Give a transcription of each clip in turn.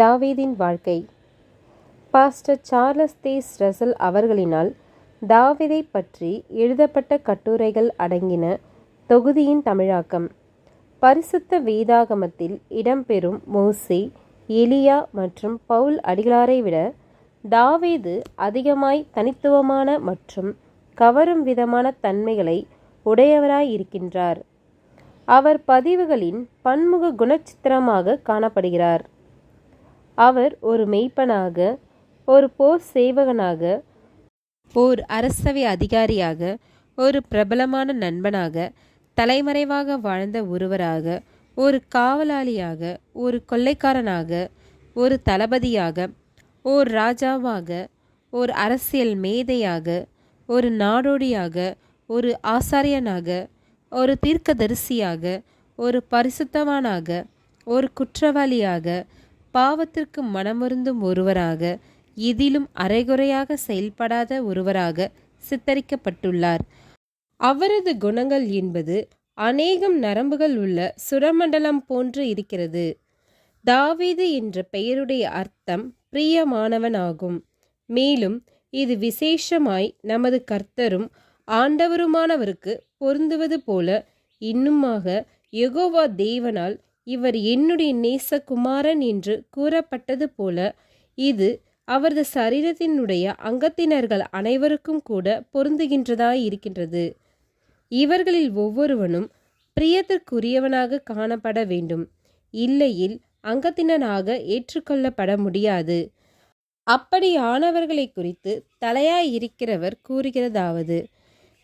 தாவீதின் வாழ்க்கை. Pastor Charles Taze Russell அவர்களினால் தாவிதை பற்றி எழுதப்பட்ட கட்டுரைகள் அடங்கின தொகுதியின் தமிழாக்கம். பரிசுத்த வேதாகமத்தில் இடம்பெறும் மோசே எலியா மற்றும் பவுல் அடிகளாரை விட தாவீது அதிகமாய் தனித்துவமான மற்றும் கவரும் விதமான தன்மைகளை உடையவராயிருக்கின்றார் அவர் பதிவுகளின் பன்முக குணச்சித்திரமாக காணப்படுகிறார். அவர் ஒரு மெய்ப்பனாக ஒரு போர் சேவகனாக ஓர் அரசவை அதிகாரியாக ஒரு பிரபலமான நண்பனாக தலைமறைவாக வாழ்ந்த ஒருவராக ஒரு காவலாளியாக ஒரு கொள்ளைக்காரனாக ஒரு தளபதியாக ஓர் ராஜாவாக ஓர் அரசியல் மேதையாக ஒரு நாடோடியாக ஒரு ஆசாரியனாக ஒரு தீர்க்கதரிசியாக ஒரு பரிசுத்தவானாக ஒரு குற்றவாளியாக பாவத்திற்கு மனமருந்தும் ஒருவராக இதிலும் அரைகுறையாக செயல்படாத ஒருவராக சித்தரிக்கப்பட்டுள்ளார். அவரது குணங்கள் என்பது அநேகம் நரம்புகள் உள்ள சுரமண்டலம் போன்று இருக்கிறது. தாவீது என்ற பெயருடைய அர்த்தம் பிரியமானவன் ஆகும் மேலும் இது விசேஷமாய் நமது கர்த்தரும் ஆண்டவருமானவருக்கு பொருந்துவது போல இன்னுமாக யெகோவா தேவனால் இவர் என்னுடைய நேசகுமாரன் என்று கூறப்பட்டது போல இது அவரது சரீரத்தினுடைய அங்கத்தினர்கள் அனைவருக்கும் கூட பொருந்துகின்றதாய் இருக்கின்றது இவர்களில் ஒவ்வொருவனும் பிரியத்திற்குரியவனாக காணப்பட வேண்டும். இல்லையில் அங்கத்தினனாக ஏற்றுக்கொள்ளப்பட முடியாது. அப்படியானவர்களை குறித்து தலையாய் இருக்கிறவர் கூறுகிறதாவது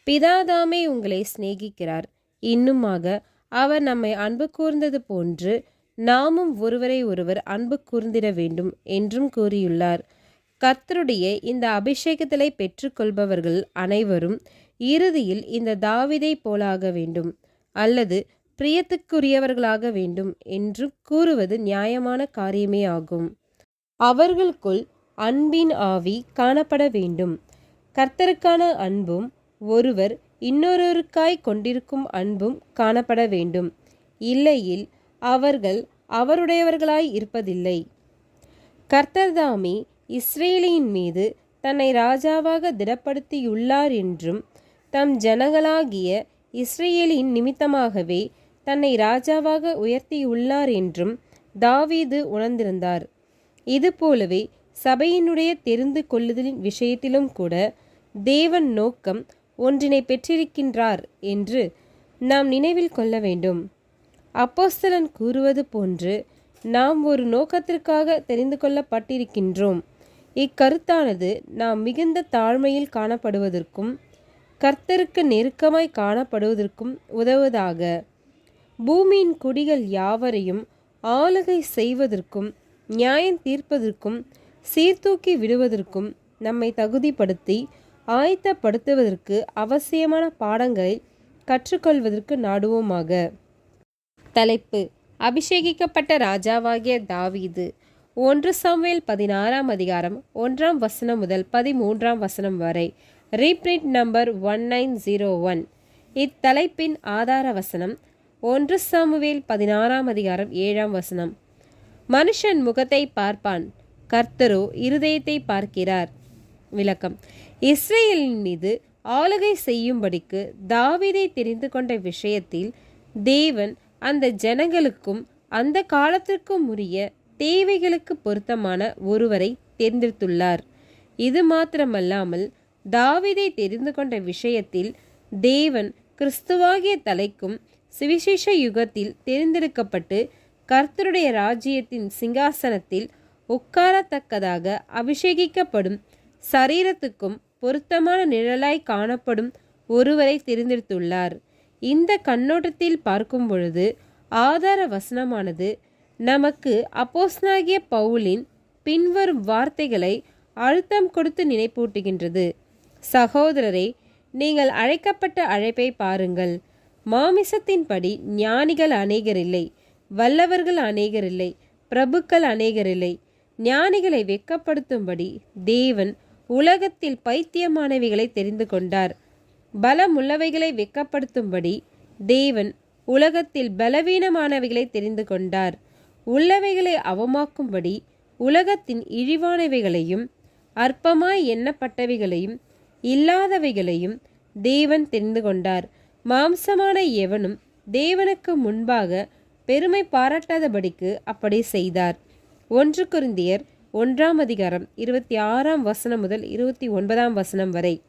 பிதாதாமே உங்களை சிநேகிக்கிறார். இன்னுமாக அவர் நம்மை அன்பு கூர்ந்தது போன்று நாமும் ஒருவரை ஒருவர் அன்பு கூர்ந்திட வேண்டும் என்றும் கூறியுள்ளார். கர்த்தருடைய இந்த அபிஷேகத்திலை பெற்றுக்கொள்பவர்கள் அனைவரும் இறுதியில் இந்த தாவிதை போலாக வேண்டும் அல்லது பிரியத்துக்குரியவர்களாக வேண்டும் என்று கூறுவது நியாயமான காரியமே ஆகும். அவர்களுக்குள் அன்பின் ஆவி காணப்பட வேண்டும். கர்த்தருக்கான அன்பும் ஒருவர் இன்னொருவருக்காய் கொண்டிருக்கும் அன்பும் காணப்பட வேண்டும். இல்லையில் அவர்கள் அவருடையவர்களாய் இருப்பதில்லை. கர்த்தர்தாமே இஸ்ரேலின் மீது தன்னை ராஜாவாக திடப்படுத்தியுள்ளார் என்றும் தம் ஜனங்களாகிய இஸ்ரேலின் நிமித்தமாகவே தன்னை ராஜாவாக உயர்த்தியுள்ளார் என்றும் தாவீது உணர்ந்திருந்தார். இதுபோலவே சபையினுடைய தெரிந்து கொள்ளுதலின் விஷயத்திலும் கூட தேவன் நோக்கம் ஒன்றினை பெற்றிருக்கின்றார் என்று நாம் நினைவில் கொள்ள வேண்டும். அப்போஸ்தலன் கூறுவது போன்று நாம் ஒரு நோக்கத்திற்காக தெரிந்து கொள்ளப்பட்டிருக்கின்றோம். இக்கருத்தானது நாம் மிகுந்த தாழ்மையில் காணப்படுவதற்கும் கர்த்தருக்கு நெருக்கமாய் காணப்படுவதற்கும் உதவுவதாக. பூமியின் குடிகள் யாவரையும் ஆளுகை செய்வதற்கும் நியாயம் தீர்ப்பதற்கும் சீர்தூக்கி விடுவதற்கும் நம்மை தகுதிப்படுத்தி ஆயத்தப்படுத்துவதற்கு அவசியமான பாடங்களை கற்றுக்கொள்வதற்கு நாடுவோமாக. தலைப்பு. அபிஷேகிக்கப்பட்ட ராஜாவாகிய தாவீது. ஒன்று சமையல் பதினாறாம் அதிகாரம் ஒன்றாம் வசனம் முதல் பதிமூன்றாம் வசனம் வரை. Reprint number one nine zero one இத்தலைப்பின் ஆதார வசனம். ஒன்று சமுவேல் பதினாறாம் அதிகாரம் ஏழாம் வசனம். மனுஷன் முகத்தை பார்ப்பான். கர்த்தரோ இருதயத்தை பார்க்கிறார். விளக்கம். இஸ்ரேலின் மீது ஆளுகை செய்யும்படிக்கு தாவிதை தெரிந்து கொண்ட விஷயத்தில் தேவன் அந்த ஜனங்களுக்கும் அந்த காலத்திற்கும் உரிய தேவைகளுக்கு பொருத்தமான ஒருவரை தேர்ந்தெடுத்துள்ளார். இது மாத்திரமல்லாமல் தாவிதை தெரிந்து கொண்ட விஷயத்தில் தேவன் கிறிஸ்துவாகிய தலைக்கும் சுவிசேஷ யுகத்தில் தேர்ந்தெடுக்கப்பட்டு கர்த்தருடைய ராஜ்யத்தின் சிங்காசனத்தில் உட்காரத்தக்கதாக அபிஷேகிக்கப்படும் சரீரத்துக்கும் பொருத்தமான நிழலாய் காணப்படும் ஒருவரை தெரிந்தெடுத்துள்ளார் இந்த கண்ணோட்டத்தில் பார்க்கும் பொழுது ஆதார வசனமானது நமக்கு அப்போஸ்னாகிய பவுலின் பின்வரும் வார்த்தைகளை அழுத்தம் கொடுத்து நினைப்பூட்டுகின்றது. சகோதரரே நீங்கள் அழைக்கப்பட்ட அழைப்பை பாருங்கள். மாமிசத்தின்படி ஞானிகள் அநேகரில்லை வல்லவர்கள் அநேகரில்லை பிரபுக்கள் அநேகரில்லை. ஞானிகளை வெட்கப்படுத்தும்படி தேவன் உலகத்தில் பைத்தியமானவைகளை தெரிந்து கொண்டார். பலமுள்ளவைகளை வெட்கப்படுத்தும்படி தேவன் உலகத்தில் பலவீனமானவைகளை தெரிந்து கொண்டார். உள்ளவைகளை அவமாக்கும்படி உலகத்தின் இழிவானவைகளையும் அற்பமாய் எண்ணப்பட்டவைகளையும் இல்லாதவைகளையும் தேவன் தெரிந்து கொண்டார். மாம்சமான எவனும் தேவனுக்கு முன்பாக பெருமை பாராட்டாதபடிக்கு அப்படி செய்தார். ஒன்று குருந்தியர் ஒன்றாம் அதிகாரம் இருபத்தி ஆறாம் வசனம் முதல் இருபத்தி ஒன்பதாம் வசனம் வரை.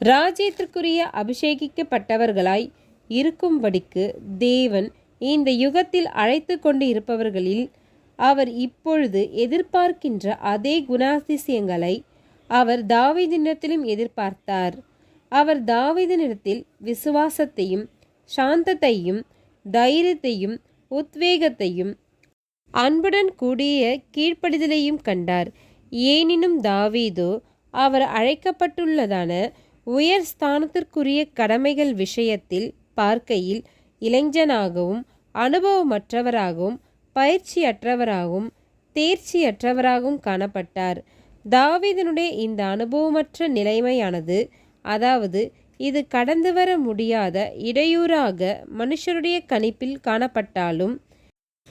ராஜ்யத்திற்குரிய அபிஷேகிக்கப்பட்டவர்களாய் இருக்கும்படிக்கு தேவன் இந்த யுகத்தில் அழைத்து கொண்டு இருப்பவர்களில் அவர் இப்பொழுது எதிர்பார்க்கின்ற அதே குணாதிசயங்களை அவர் தாவீதினிடத்திலும் எதிர்பார்த்தார். அவர் தாவீதினிடத்தில் விசுவாசத்தையும் சாந்தத்தையும் தைரியத்தையும் உத்வேகத்தையும் அன்புடன் கூடிய கீழ்ப்படிதலையும் கண்டார். ஏனினும் தாவீதோ அவர் அழைக்கப்பட்டுள்ளதான உயர் ஸ்தானத்திற்குரிய கடமைகள் விஷயத்தில் பார்க்கையில் இளைஞனாகவும் அனுபவமற்றவராகவும் பயிற்சியற்றவராகவும் தேர்ச்சியற்றவராகவும் காணப்பட்டார். தாவீதனுடைய இந்த அனுபவமற்ற நிலைமையானது அதாவது இது கடந்து வர முடியாத இடையூறாக மனுஷருடைய கணிப்பில் காணப்பட்டாலும்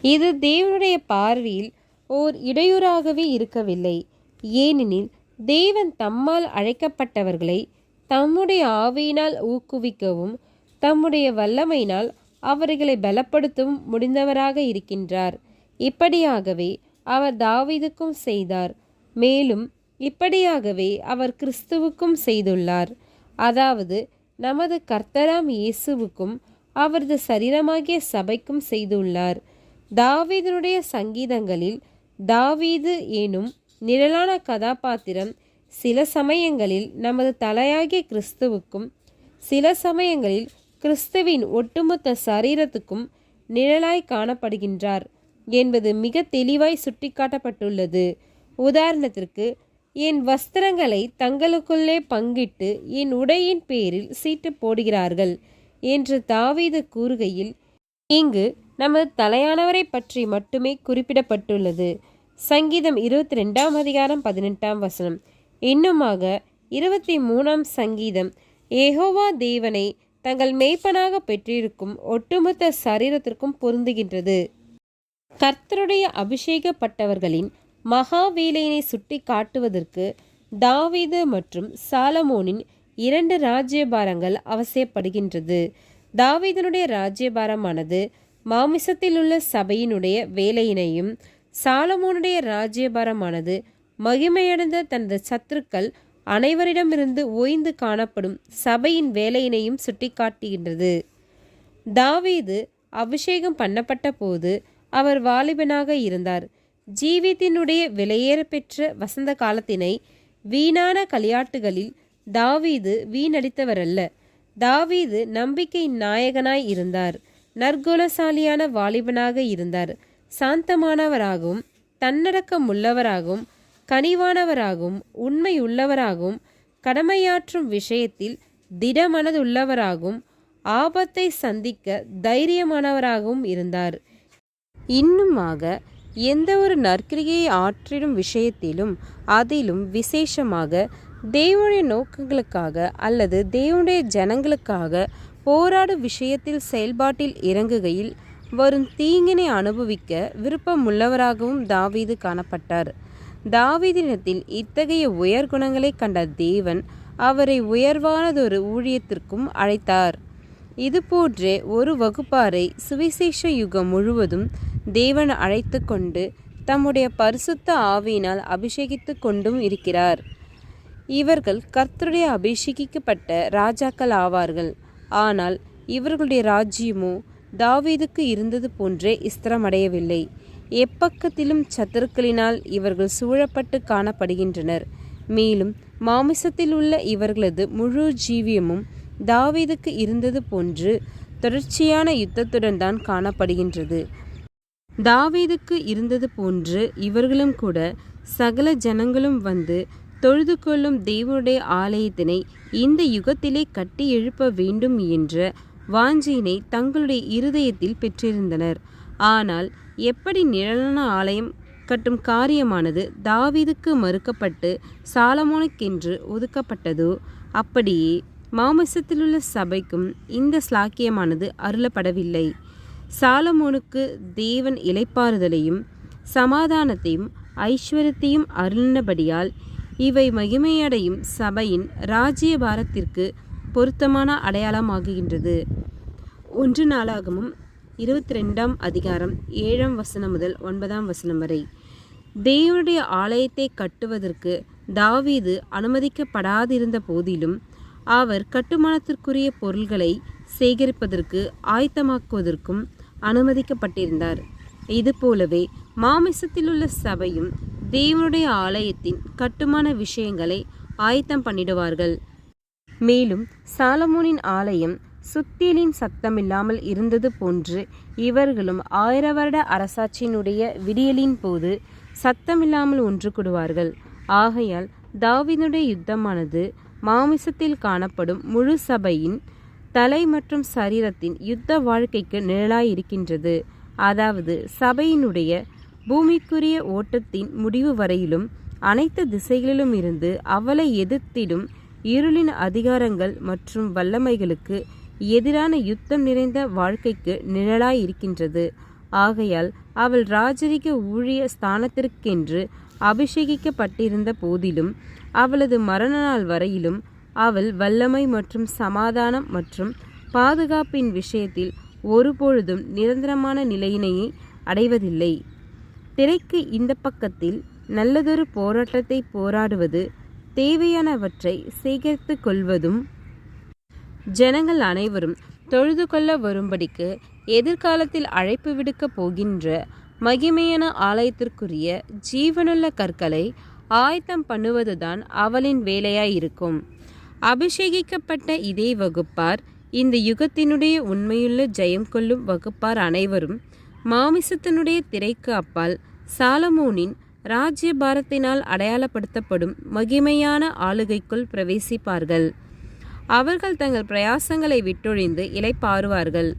இது தேவனுடைய பார்வையில் ஓர் இடையூறாகவே இருக்கவில்லை. ஏனெனில் தேவன் தம்மால் அழைக்கப்பட்டவர்களை தம்முடைய ஆவியினால் ஊக்குவிக்கவும் தம்முடைய வல்லமையினால் அவர்களை பலப்படுத்தவும் முடிந்தவராக இருக்கின்றார். இப்படியாகவே அவர் தாவீதுக்கும் செய்தார். மேலும் இப்படியாகவே அவர் கிறிஸ்துவுக்கும் செய்துள்ளார். அதாவது நமது கர்த்தராம் இயேசுவுக்கும் அவரது சரீரமாகிய சபைக்கும் செய்துள்ளார். தாவீதனுடைய சங்கீதங்களில் தாவீது எனும் நிழலான கதாபாத்திரம் சில சமயங்களில் நமது தலையாகிய கிறிஸ்துவுக்கும் சில சமயங்களில் கிறிஸ்துவின் ஒட்டுமொத்த சரீரத்துக்கும் நிழலாய் காணப்படுகின்றார் என்பது மிக தெளிவாய் சுட்டிக்காட்டப்பட்டுள்ளது. உதாரணத்திற்கு என் வஸ்திரங்களை தங்களுக்குள்ளே பங்கிட்டு என் உடையின் பேரில் சீட்டு போடுகிறார்கள் என்று தாவீது கூறுகையில் இங்கு நமது தலையானவரை பற்றி மட்டுமே குறிப்பிடப்பட்டுள்ளது. சங்கீதம் இருபத்தி ரெண்டாம் அதிகாரம் பதினெட்டாம் வசனம். இன்னுமாக இருபத்தி மூணாம் சங்கீதம். ஏகோவா தேவனை தங்கள் மேய்ப்பனாக பெற்றிருக்கும் ஒட்டுமொத்த சரீரத்திற்கும் பொருந்துகின்றது. கர்த்தருடைய அபிஷேகப்பட்டவர்களின் மகா வேலையினை சுட்டி காட்டுவதற்கு தாவீது மற்றும் சாலமோனின் இரண்டு ராஜ்யபாரங்கள் அவசியப்படுகின்றது. தாவீதனுடைய ராஜ்யபாரமானது மாமிசத்தில் உள்ள சபையினுடைய வேலையினையும் சாலமோனுடைய ராஜ்யபாரமானது மகிமையடைந்த தனது சத்துருக்கள் அனைவரிடமிருந்து ஓய்ந்து காணப்படும் சபையின் வேலையினையும் சுட்டிக்காட்டுகின்றது. தாவீது அபிஷேகம் பண்ணப்பட்ட போது அவர் வாலிபனாக இருந்தார். ஜீவித்தினுடைய விலையேற பெற்ற வசந்த காலத்தினை வீணான களியாட்டுகளில் தாவீது வீணடித்தவரல்ல. தாவீது நம்பிக்கை நாயகனாய் இருந்தார். நற்குணசாலியான வாலிபனாக இருந்தார். சாந்தமானவராகவும் தன்னடக்கம் உள்ளவராகவும் கனிவானவராகவும் உண்மை உள்ளவராகவும் கடமையாற்றும் விஷயத்தில் திடமனதுள்ளவராகவும் ஆபத்தை சந்திக்க தைரியமானவராகவும் இருந்தார். இன்னுமாக எந்த ஒரு நற்கிரியை ஆற்றிடும் விஷயத்திலும் அதிலும் விசேஷமாக தேவனுடைய நோக்கங்களுக்காக அல்லது தேவனுடைய ஜனங்களுக்காக போராடும் விஷயத்தில் செயல்பாட்டில் இறங்குகையில் வரும் தீங்கினை அனுபவிக்க விருப்பமுள்ளவராகவும் தாவீது காணப்பட்டார். தாவீதினத்தில் இத்தகைய உயர் குணங்களை கண்ட தேவன் அவரை உயர்வானதொரு ஊழியத்திற்கும் அழைத்தார். இதுபோன்றே ஒரு வகுப்பாரை சுவிசேஷ யுகம் முழுவதும் தேவன் அழைத்து கொண்டு தம்முடைய பரிசுத்த ஆவியினால் அபிஷேகித்து கொண்டும் இருக்கிறார். இவர்கள் கர்த்தருடைய அபிஷேகிக்கப்பட்ட ராஜாக்கள் ஆவார்கள். ஆனால் இவர்களுடைய ராஜ்யமோ தாவீதுக்கு இருந்தது போன்றே இஸ்திரமடையவில்லை எப்பக்கத்திலும் சத்துருக்களினால் இவர்கள் சூழப்பட்டு காணப்படுகின்றனர். மேலும் மாமிசத்தில் உள்ள இவர்களது முழு ஜீவியமும் தாவீதுக்கு இருந்தது போன்று தொடர்ச்சியான யுத்தத்துடன் தான் காணப்படுகின்றது. தாவீதுக்கு இருந்தது போன்று இவர்களும் கூட சகல ஜனங்களும் வந்து தொழுது கொள்ளும் தேவனுடைய ஆலயத்தினை இந்த யுகத்திலே கட்டி எழுப்ப வேண்டும் என்ற வாஞ்சியினை தங்களுடைய இருதயத்தில் பெற்றிருந்தனர். ஆனால் எப்படி நிழலான ஆலயம் கட்டும் காரியமானது தாவீதுக்கு மறுக்கப்பட்டு சாலமோனுக்கென்று ஒதுக்கப்பட்டதோ அப்படியே மாமிசத்திலுள்ள சபைக்கும் இந்த ஸ்லாக்கியமானது அருளப்படவில்லை. சாலமோனுக்கு தேவன் இலைப்பாறுதலையும் சமாதானத்தையும் ஐஸ்வர்யத்தையும் அருளினபடியால் இவை மகிமையடையும் சபையின் ராஜ்யபாரத்திற்கு பொருத்தமான அடையாளமாகுகின்றது ஒன்று நாளாகமும் இருபத்தி ரெண்டாம் அதிகாரம் ஏழாம் வசனம் முதல் ஒன்பதாம் வசனம் வரை. தேவனுடைய ஆலயத்தை கட்டுவதற்கு தாவீது அனுமதிக்கப்படாதிருந்த போதிலும் அவர் கட்டுமானத்திற்குரிய பொருள்களை சேகரிப்பதற்கு ஆயத்தமாக்குவதற்கும் அனுமதிக்கப்பட்டிருந்தார். இதுபோலவே மாமிசத்திலுள்ள சபையும் தேவனுடைய ஆலயத்தின் கட்டுமான விஷயங்களை ஆயத்தம் பண்ணிடுவார்கள். மேலும் சாலமோனின் ஆலயம் சுத்தியலின் சத்தமில்லாமல் இருந்தது போன்று இவர்களும் ஆயிர வருட அரசாட்சியினுடைய விடியலின் போது சத்தமில்லாமல் ஒன்று கூடுவார்கள். ஆகையால் தாவினுடைய யுத்தமானது மாமிசத்தில் காணப்படும் முழு சபையின் தலை மற்றும் சரீரத்தின் யுத்த வாழ்க்கைக்கு நிழலாயிருக்கின்றது. அதாவது சபையினுடைய பூமிக்குரிய ஓட்டத்தின் முடிவு வரையிலும் அனைத்து திசைகளிலும் இருந்து அவளை எதிர்த்திடும் இருளின் அதிகாரங்கள் மற்றும் வல்லமைகளுக்கு எதிரான யுத்தம் நிறைந்த வாழ்க்கைக்கு நிழலாய் இருக்கின்றது ஆகையால் அவள் ராஜரிக ஊழிய ஸ்தானத்திற்கென்று அபிஷேகிக்கப்பட்டிருந்த போதிலும் அவளது மரண நாள் வரையிலும் அவள் வல்லமை மற்றும் சமாதானம் மற்றும் பாதுகாப்பின் விஷயத்தில் ஒருபொழுதும் நிரந்தரமான நிலையினையை அடைவதில்லை. திரைக்கு இந்த பக்கத்தில் நல்லதொரு போராட்டத்தை போராடுவது தேவையானவற்றை சேகரித்து கொள்வதும் ஜனங்கள் அனைவரும் தொழுது கொள்ள வரும்படிக்கு எதிர்காலத்தில் அழைப்பு விடுக்கப் போகின்ற மகிமையான ஆலயத்திற்குரிய ஜீவனுள்ள கற்களை ஆயத்தம் பண்ணுவதுதான் அவளின் வேலையாயிருக்கும். அபிஷேகிக்கப்பட்ட இதே வகுப்பார். இந்த யுகத்தினுடைய உண்மையுள்ள ஜெயம் கொள்ளும் வகுப்பார் அனைவரும். மாமிசத்தினுடைய திரைக்கு அப்பால் சாலமோனின் ராஜ்யபாரத்தினால் அடையாளப்படுத்தப்படும் மகிமையான ஆளுகைக்குள் பிரவேசிப்பார்கள். அவர்கள் தங்கள் பிரயாசங்களை விட்டொழிந்து இலைப்பாறுவார்கள்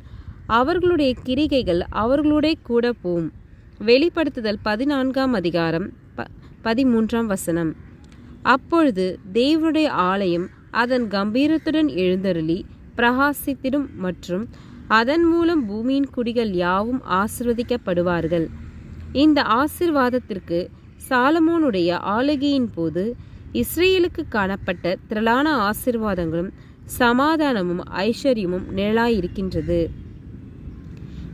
அவர்களுடைய கிரிகைகள் அவர்களுடைய கூட போம். வெளிப்படுத்துதல் பதினான்காம் அதிகாரம் ப பதிமூன்றாம் வசனம். அப்பொழுது தேவனுடைய ஆலயம் அதன் கம்பீரத்துடன் எழுந்தருளி பிரகாசித்திடும் மற்றும் அதன் மூலம் பூமியின் குடிகள் யாவும் ஆசிர்வதிக்கப்படுவார்கள். இந்த ஆசிர்வாதத்திற்கு சாலமோனுடைய ஆளுகையின் போது இஸ்ரேலுக்கு காணப்பட்ட திரளான ஆசிர்வாதங்களும் சமாதானமும் ஐஸ்வர்யமும் நிழலாயிருக்கின்றது.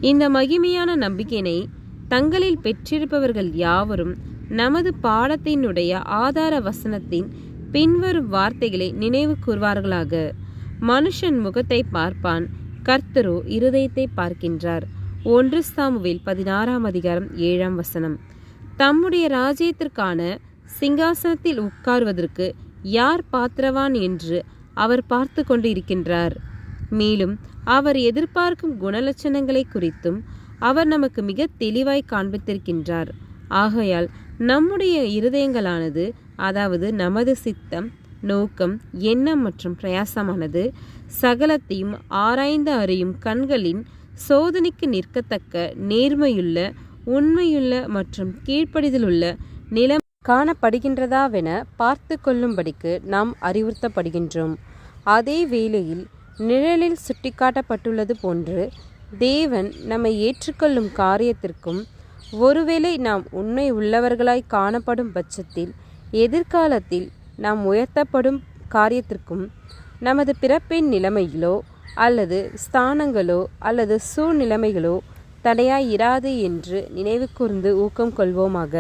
இந்த மகிமையான நம்பிக்கையினை தங்களில் பெற்றிருப்பவர்கள் யாவரும் நமது பாடத்தினுடைய ஆதார வசனத்தின் பின்வரும் வார்த்தைகளை நினைவு கூர்வார்களாக. மனுஷன் முகத்தை பார்ப்பான் கர்த்தரோ இருதயத்தை பார்க்கின்றார். ஒன்று சாமுவில் பதினாறாம் அதிகாரம் ஏழாம் வசனம். தம்முடைய ராஜ்யத்திற்கான சிங்காசனத்தில் உட்கார்வதற்கு யார் பாத்திரவான் என்று அவர் பார்த்து கொண்டு இருக்கின்றார் மேலும் அவர் எதிர்பார்க்கும் குணலட்சணங்களை குறித்தும் அவர் நமக்கு மிக தெளிவாய் காண்பித்திருக்கின்றார். ஆகையால் நம்முடைய இருதயங்களானது அதாவது நமது சித்தம் நோக்கம் எண்ணம் மற்றும் பிரயாசமானது. சகலத்தையும் ஆராய்ந்து அறியும் கண்களின் சோதனைக்கு நிற்கத்தக்க நேர்மையுள்ள உண்மையுள்ள மற்றும் கீழ்ப்படிதலுள்ள நிலம் காணப்படுகின்றதாவென பார்த்து கொள்ளும்படிக்கு நாம் அறிவுறுத்தப்படுகின்றோம். அதே வேளையில் நிழலில் சுட்டிக்காட்டப்பட்டுள்ளது போன்று தேவன் நம்மை ஏற்றுக்கொள்ளும் காரியத்திற்கும் ஒருவேளை நாம் உண்மை உள்ளவர்களாய் காணப்படும் பட்சத்தில் எதிர்காலத்தில் நாம் உயர்த்தப்படும் காரியத்திற்கும் நமது பிறப்பின் நிலைமையிலோ அல்லது ஸ்தானங்களோ அல்லது சூழ்நிலைமைகளோ தடையாய் இராது என்று நினைவு கூர்ந்து ஊக்கம் கொள்வோமாக.